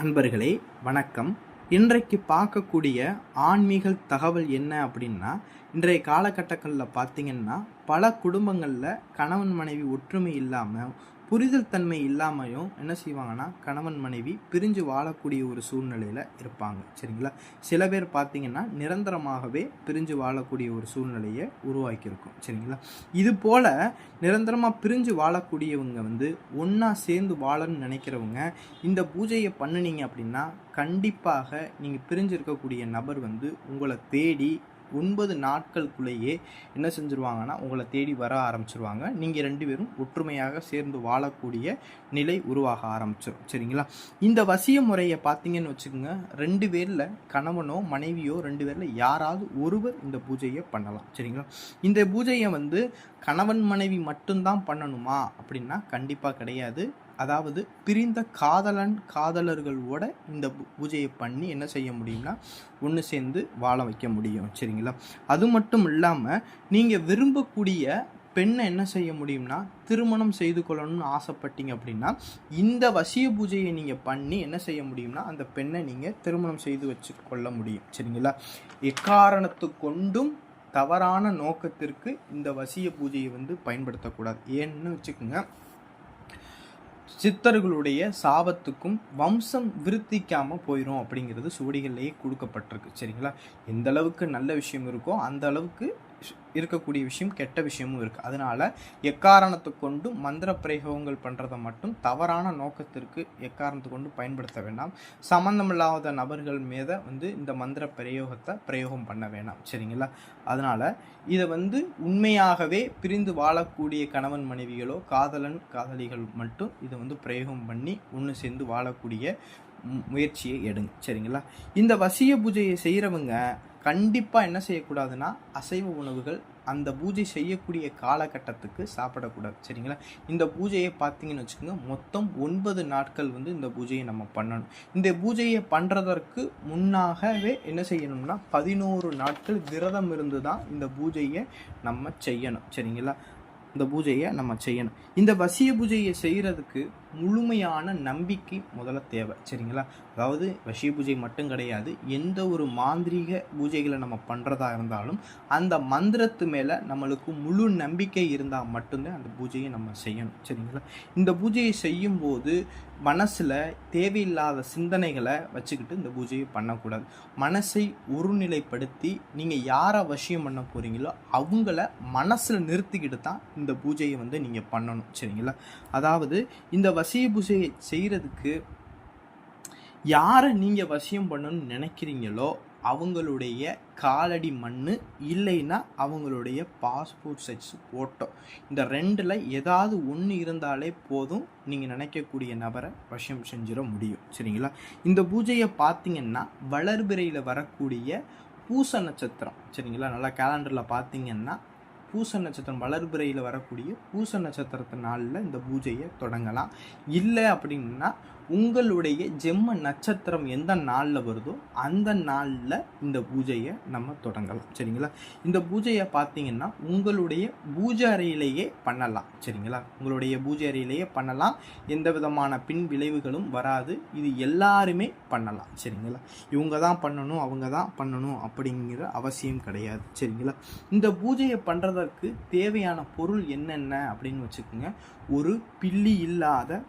அன்பர்களே வணக்கம். இன்றைக்கு பார்க்கக்கூடிய ஆன்மீக தகவல் என்ன அப்படின்னா இன்றைய காலகட்டங்களில் பார்த்தீங்கன்னா பல குடும்பங்களில் கணவன் மனைவி ஒற்றுமை இல்லாமல் புரிதல் தன்மை இல்லாமையும் என்ன செய்வாங்கன்னா கணவன் மனைவி பிரிஞ்சு வாழக்கூடிய ஒரு சூழ்நிலையில் இருப்பாங்க. சரிங்களா? சில பேர் பார்த்தீங்கன்னா நிரந்தரமாகவே பிரிஞ்சு வாழக்கூடிய ஒரு சூழ்நிலையை உருவாக்கியிருக்கும். சரிங்களா? இது போல் நிரந்தரமாக பிரிஞ்சு வாழக்கூடியவங்க வந்து ஒன்றா சேர்ந்து வாழணும்னு நினைக்கிறவங்க இந்த பூஜையை பண்ணுனீங்க அப்படின்னா கண்டிப்பாக நீங்கள் பிரிஞ்சு இருக்கக்கூடிய நபர் வந்து உங்களை தேடி ஒன்பது நாட்களுக்குள்ளேயே என்ன செஞ்சுருவாங்கன்னா உங்களை தேடி வர ஆரம்பிச்சிருவாங்க. நீங்கள் ரெண்டு பேரும் ஒற்றுமையாக சேர்ந்து வாழக்கூடிய நிலை உருவாக ஆரம்பிச்சிடும் சரிங்களா? இந்த வசிய முறையை பார்த்தீங்கன்னு வச்சுக்கோங்க ரெண்டு பேரில் கணவனோ மனைவியோ ரெண்டு பேரில் யாராவது ஒருவர் இந்த பூஜையை பண்ணலாம். சரிங்களா? இந்த பூஜையை வந்து கணவன் மனைவி மட்டும்தான் பண்ணணுமா அப்படின்னா கண்டிப்பாக கிடையாது. அதாவது பிரிந்த காதலன் காதலர்களோட இந்த பூ- பூஜையை பண்ணி என்ன செய்ய முடியும்னா ஒன்று சேர்ந்து வாழ வைக்க முடியும். சரிங்களா? அது மட்டும் இல்லாமல் நீங்கள் விரும்பக்கூடிய பெண்ணை என்ன செய்ய முடியும்னா திருமணம் செய்து கொள்ளணும்னு ஆசைப்பட்டீங்க அப்படின்னா இந்த வசிய பூஜையை நீங்கள் பண்ணி என்ன செய்ய முடியும்னா அந்த பெண்ணை நீங்கள் திருமணம் செய்து வச்சு கொள்ள முடியும். சரிங்களா? எக்காரணத்து கொண்டும் தவறான நோக்கத்திற்கு இந்த வசிய பூஜையை வந்து பயன்படுத்தக்கூடாது. ஏன்னு வச்சுக்கோங்க சித்தர்களுடைய சாபத்துக்கும் வம்சம் விருத்திக்காமல் போயிடும் அப்படிங்கிறது சுவடிகள்லேயே கொடுக்கப்பட்டிருக்கு. சரிங்களா? எந்த அளவுக்கு நல்ல விஷயம் இருக்கோ அந்த அளவுக்கு இருக்கக்கூடிய விஷயம் கெட்ட விஷயமும் இருக்குது அதனால் எக்காரணத்தை கொண்டு மந்திர பிரயோகங்கள் பண்ணுறதை மட்டும் தவறான நோக்கத்திற்கு எக்காரணத்தை கொண்டு பயன்படுத்த வேண்டாம். சம்மந்தமில்லாத நபர்கள் மீத வந்து இந்த மந்திர பிரயோகத்தை பிரயோகம் பண்ண வேண்டாம் சரிங்களா? அதனால் இதை வந்து உண்மையாகவே பிரிந்து வாழக்கூடிய கணவன் மனைவிகளோ காதலன் காதலிகள் மட்டும் இதை வந்து பிரயோகம் பண்ணி ஒன்று சேர்ந்து வாழக்கூடிய முயற்சியை எடுங்க. சரிங்களா? இந்த வசிய பூஜையை செய்கிறவங்க கண்டிப்பாக என்ன செய்யக்கூடாதுன்னா அசைவ உணவுகள் அந்த பூஜை செய்யக்கூடிய காலகட்டத்துக்கு சாப்பிடக்கூடாது. சரிங்களா? இந்த பூஜையை பார்த்தீங்கன்னு வச்சுக்கோங்க மொத்தம் ஒன்பது நாட்கள் வந்து இந்த பூஜையை நம்ம பண்ணணும். இந்த பூஜையை பண்ணுறதற்கு முன்னாகவே என்ன செய்யணும்னா பதினோரு நாட்கள் விரதம் இருந்து தான் இந்த பூஜையை நம்ம செய்யணும். சரிங்களா? இந்த பூஜையை நம்ம செய்யணும். இந்த வசிய பூஜையை செய்கிறதுக்கு முழுமையான நம்பிக்கை முதல்ல தேவை. சரிங்களா? அதாவது வசிய பூஜை மட்டும் கிடையாது எந்த ஒரு மாந்திரீக பூஜைகளை நம்ம பண்ணுறதா இருந்தாலும் அந்த மந்திரத்து மேலே நம்மளுக்கு முழு நம்பிக்கை இருந்தால் மட்டும்தான் அந்த பூஜையை நம்ம செய்யணும். சரிங்களா? இந்த பூஜையை செய்யும்போது மனசில் தேவையில்லாத சிந்தனைகளை வச்சுக்கிட்டு இந்த பூஜையை பண்ணக்கூடாது. மனசை ஒருநிலைப்படுத்தி நீங்கள் யாரை வசியம் பண்ண போகிறீங்களோ அவங்கள மனசில் நிறுத்திக்கிட்டு தான் இந்த பூஜையை வந்து நீங்கள் பண்ணணும். சரிங்களா? அதாவது இந்த வசிய பூஜையை செய்கிறதுக்கு யாரை நீங்கள் வசியம் பண்ணணும்னு நினைக்கிறீங்களோ அவங்களுடைய காலடி மண் இல்லைன்னா அவங்களுடைய பாஸ்போர்ட் சைஸ் ஃபோட்டோ இந்த ரெண்டில் ஏதாவது ஒன்று இருந்தாலே போதும் நீங்கள் நினைக்கக்கூடிய நபரை வசியம் செஞ்சிட முடியும். சரிங்களா? இந்த பூஜையை பார்த்தீங்கன்னா வளர்பிறையில் வரக்கூடிய பூச நட்சத்திரம். சரிங்களா? நல்லா கேலண்டரில் பார்த்தீங்கன்னா பூச நட்சத்திரம் வளர்பிறையில் வரக்கூடிய பூச நட்சத்திரத்து நாளில் இந்த பூஜையை தொடங்கலாம். இல்லை அப்படின்னா உங்களுடைய ஜெம்ம நட்சத்திரம் எந்த நாளில் வருதோ அந்த நாளில் இந்த பூஜையை நம்ம தொடங்கலாம். சரிங்களா? இந்த பூஜையை பார்த்தீங்கன்னா உங்களுடைய பூஜை அறையிலேயே பண்ணலாம். சரிங்களா? உங்களுடைய பூஜை அறையிலேயே பண்ணலாம். எந்த விதமான பின் விளைவுகளும் வராது. இது எல்லாருமே பண்ணலாம். சரிங்களா? இவங்க தான் பண்ணணும் அவங்க தான் பண்ணணும் அப்படிங்கிற அவசியம் கிடையாது. சரிங்களா? இந்த பூஜையை பண்ணுறதற்கு தேவையான பொருள் என்னென்ன அப்படின்னு வச்சுக்கோங்க. ஒரு பில்லி இல்லாத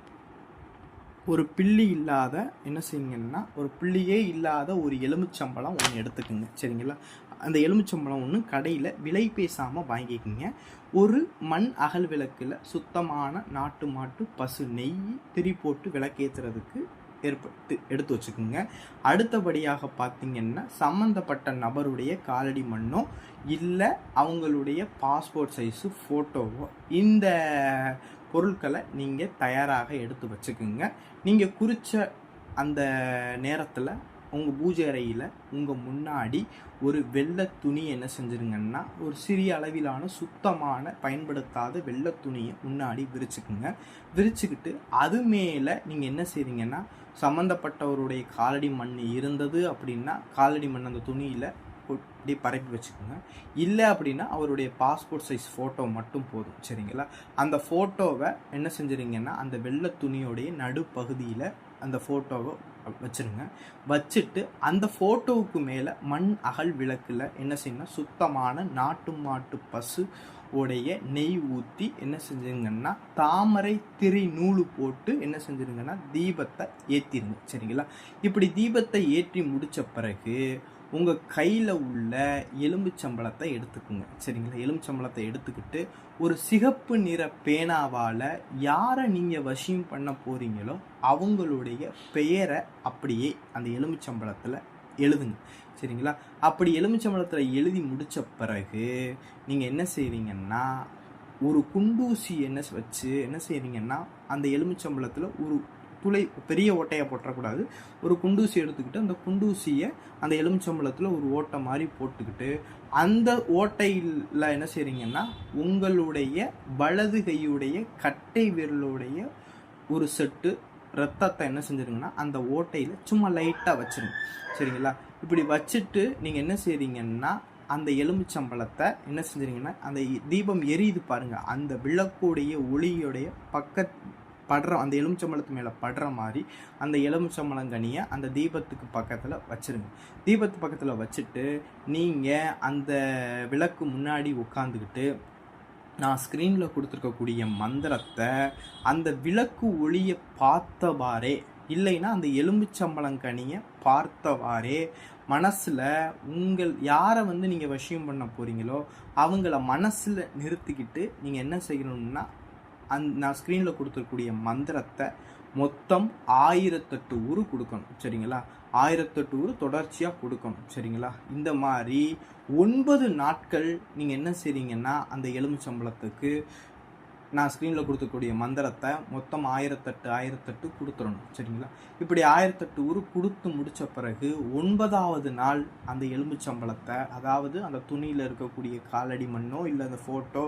ஒரு பிள்ளி இல்லாத என்ன செய்யுங்கன்னா ஒரு பிள்ளியே இல்லாத ஒரு எலுமிச்சம்பழம் ஒன்று எடுத்துக்கோங்க. சரிங்களா? அந்த எலுமிச்சம்பழம் ஒன்று கடையில் விலை பேசாமல் வாங்கிக்கோங்க. ஒரு மண் அகல் விளக்கில் சுத்தமான நாட்டு மாட்டு பசு நெய் திரி போட்டு விளக்கேற்றுறதுக்கு ஏற்பட்டு எடுத்து வச்சுக்கோங்க. அடுத்தபடியாக பார்த்தீங்கன்னா சம்மந்தப்பட்ட நபருடைய காலடி மண்ணோ இல்லை அவங்களுடைய பாஸ்போர்ட் சைஸு ஃபோட்டோவோ இந்த பொருட்களை நீங்கள் தயாராக எடுத்து வச்சுக்குங்க. நீங்கள் குறித்த அந்த நேரத்தில் உங்கள் பூஜை அறையில் உங்கள் முன்னாடி ஒரு வெள்ளை துணி என்ன செஞ்சுருங்கன்னா ஒரு சிறிய அளவிலான சுத்தமான பயன்படுத்தாத வெள்ளை துணியை முன்னாடி விரிச்சுக்குங்க. விரிச்சுக்கிட்டு அது மேலே நீங்கள் என்ன செய்வீங்கன்னா சம்மந்தப்பட்டவருடைய காலடி மண் இருந்தது அப்படின்னா காலடி மண் அந்த துணியில் இப்படி பரப்பி வச்சுக்கோங்க. இல்லை அப்படின்னா அவருடைய பாஸ்போர்ட் சைஸ் ஃபோட்டோ மட்டும் போதும். சரிங்களா? அந்த ஃபோட்டோவை என்ன செஞ்சுருங்கன்னா அந்த வெள்ளை துணியோடைய நடுப்பகுதியில் அந்த ஃபோட்டோவை வச்சுருங்க. வச்சுட்டு அந்த ஃபோட்டோவுக்கு மேலே மண் அகல் விளக்கில் என்ன செய்யணும் சுத்தமான நாட்டு மாட்டு பசு உடைய நெய் ஊற்றி என்ன செஞ்சுருங்கன்னா தாமரை திரை நூலு போட்டு என்ன செஞ்சிருங்கன்னா தீபத்தை ஏற்றிருங்க சரிங்களா? இப்படி தீபத்தை ஏற்றி முடித்த பிறகு உங்கள் கையில் உள்ள எலும்புச்சம்பளத்தை எடுத்துக்குங்க. சரிங்களா? எலும்புச்சம்பளத்தை எடுத்துக்கிட்டு ஒரு சிகப்பு நிற பேனாவால் யாரை நீங்கள் வசியம் பண்ண போகிறீங்களோ அவங்களுடைய பெயரை அப்படியே அந்த எலும்புச்சம்பளத்தில் எழுதுங்க. சரிங்களா? அப்படி எலுமிச்சம்பழத்தில் எழுதி முடித்த பிறகு நீங்கள் என்ன செய்வீங்கன்னா ஒரு குண்டூசி என்ன வச்சு என்ன செய்கிறீங்கன்னா அந்த எலுமிச்சம்பழத்தில் ஒரு துளை பெரிய ஓட்டையாக போட்டுறக்கூடாது. ஒரு குண்டூசி எடுத்துக்கிட்டு அந்த குண்டூசியை அந்த எலுமிச்சம்பழத்தில் ஒரு ஓட்டை மாதிரி போட்டுக்கிட்டு அந்த ஓட்டையில் என்ன செய்கிறீங்கன்னா உங்களுடைய வலது கையுடைய கட்டை விரலுடைய ஒரு செட்டு ரத்தத்தை என்ன செஞ்சுருங்கன்னா அந்த ஓட்டையில் சும்மா லைட்டாக வச்சுருங்க. சரிங்களா? இப்படி வச்சுட்டு நீங்கள் என்ன செய்கிறீங்கன்னா அந்த எலுமிச்சம்பழத்தை என்ன செஞ்சுருங்கன்னா அந்த தீபம் எரியுது பாருங்கள் அந்த விளக்குடைய ஒளியுடைய பக்க படுற அந்த எலுமிச்சம்பழத்து மேலே படுற மாதிரி அந்த எலுமிச்சம்பழங்கனியை அந்த தீபத்துக்கு பக்கத்தில் வச்சுருங்க. தீபத்து பக்கத்தில் வச்சுட்டு நீங்கள் அந்த விளக்கு முன்னாடி உட்காந்துக்கிட்டு நான் ஸ்க்ரீனில் கொடுத்துருக்கக்கூடிய மந்திரத்தை அந்த விளக்கு ஒளியை பார்த்தவாறே இல்லைன்னா அந்த எலும்புச்சம்பளங்கனியை பார்த்தவாறே மனசில் உங்கள் யாரை வந்து நீங்கள் விஷயம் பண்ண போகிறீங்களோ அவங்கள மனசில் நிறுத்திக்கிட்டு நீங்கள் என்ன செய்யணும்னா அந் நான் ஸ்க்ரீனில் கொடுத்துருக்கூடிய மந்திரத்தை மொத்தம் ஆயிரத்தெட்டு ஊரு கொடுக்கணும் சரிங்களா? ஆயிரத்தெட்டு ஊர் தொடர்ச்சியாக கொடுக்கணும் சரிங்களா? இந்த மாதிரி ஒன்பது நாட்கள் நீங்கள் என்ன செய்றீங்கன்னா அந்த எலுமிச்சம்பளத்துக்கு நான் ஸ்க்ரீனில் கொடுத்துக்கூடிய மந்திரத்தை மொத்தம் ஆயிரத்தெட்டு ஆயிரத்தெட்டு கொடுத்துடணும். சரிங்களா? இப்படி ஆயிரத்தெட்டு உரு கொடுத்து முடித்த பிறகு ஒன்பதாவது நாள் அந்த எலும்புச்சம்பளத்தை அதாவது அந்த துணியில் இருக்கக்கூடிய காலடி மண்ணோ இல்லை அந்த ஃபோட்டோ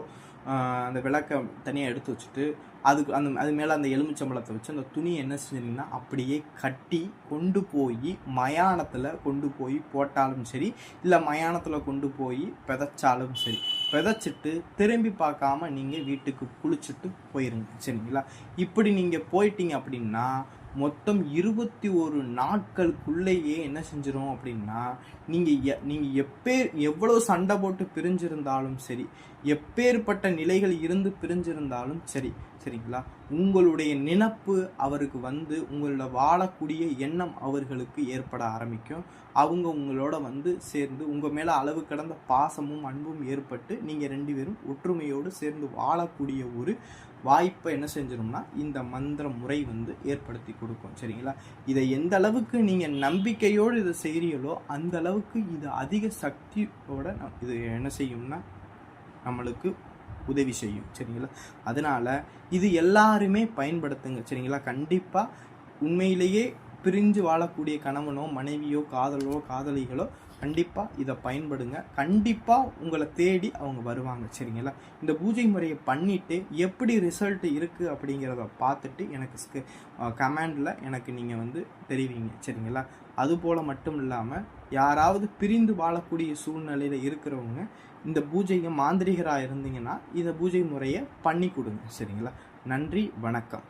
அந்த விளக்கை தனியாக எடுத்து வச்சுட்டு அதுக்கு அந்த அது மேலே அந்த எலுமிச்சம்பளத்தை வச்சு அந்த துணி என்ன செஞ்சீங்கன்னா அப்படியே கட்டி கொண்டு போய் மயானத்தில் கொண்டு போய் போட்டாலும் சரி இல்லை மயானத்தில் கொண்டு போய் விதைச்சாலும் சரி விதைச்சிட்டு திரும்பி பார்க்காம நீங்கள் வீட்டுக்கு குளிச்சுட்டு போயிருங்க. சரிங்களா? இப்படி நீங்கள் போயிட்டீங்க அப்படின்னா மொத்தம் இருபத்தி ஒரு நாட்களுக்குள்ளேயே என்ன செஞ்சிடும் அப்படின்னா நீங்கள் எ நீங்கள் எப்பே எவ்வளோ சண்டை போட்டு பிரிஞ்சிருந்தாலும் சரி எப்பேற்பட்ட நிலைகள் இருந்து பிரிஞ்சிருந்தாலும் சரி சரிங்களா? உங்களுடைய நினப்பு அவருக்கு வந்து உங்களோட வாழக்கூடிய எண்ணம் அவர்களுக்கு ஏற்பட ஆரம்பிக்கும். அவங்க உங்களோட வந்து சேர்ந்து உங்கள் மேலே அளவு கடந்த பாசமும் அன்பும் ஏற்பட்டு நீங்கள் ரெண்டு பேரும் ஒற்றுமையோடு சேர்ந்து வாழக்கூடிய ஒரு வாய்ப்பை என்ன செஞ்சிடும்னா இந்த மந்திர முறை வந்து ஏற்படுத்தி கொடுக்கும் சரிங்களா? இதை எந்த அளவுக்கு நீங்கள் நம்பிக்கையோடு இதை செய்கிறீங்களோ அந்த அளவுக்கு இது அதிக சக்தியோட இது என்ன செய்யும்னா நம்மளுக்கு உதவி செய்யும் சரிங்களா? அதனால் இது எல்லாருமே பயன்படுத்துங்க சரிங்களா? கண்டிப்பாக உண்மையிலேயே பிரிஞ்சு வாழக்கூடிய கணவனோ மனைவியோ காதலோ காதலிகளோ கண்டிப்பாக இதை பயன்படுங்க. கண்டிப்பாக உங்களை தேடி அவங்க வருவாங்க சரிங்களா? இந்த பூஜை முறையை பண்ணிவிட்டு எப்படி ரிசல்ட் இருக்குது அப்படிங்கிறத பார்த்துட்டு எனக்கு கமெண்டில் எனக்கு நீங்கள் வந்து தெரிவிங்க சரிங்களா? அதுபோல் மட்டும் இல்லாமல் யாராவது பிரிந்து வாழக்கூடிய சூழ்நிலையில் இருக்கிறவங்க இந்த பூஜையை மாந்திரிகராக இருந்தீங்கன்னா இந்த பூஜை முறையை பண்ணி கொடுங்க சரிங்களா? நன்றி வணக்கம்.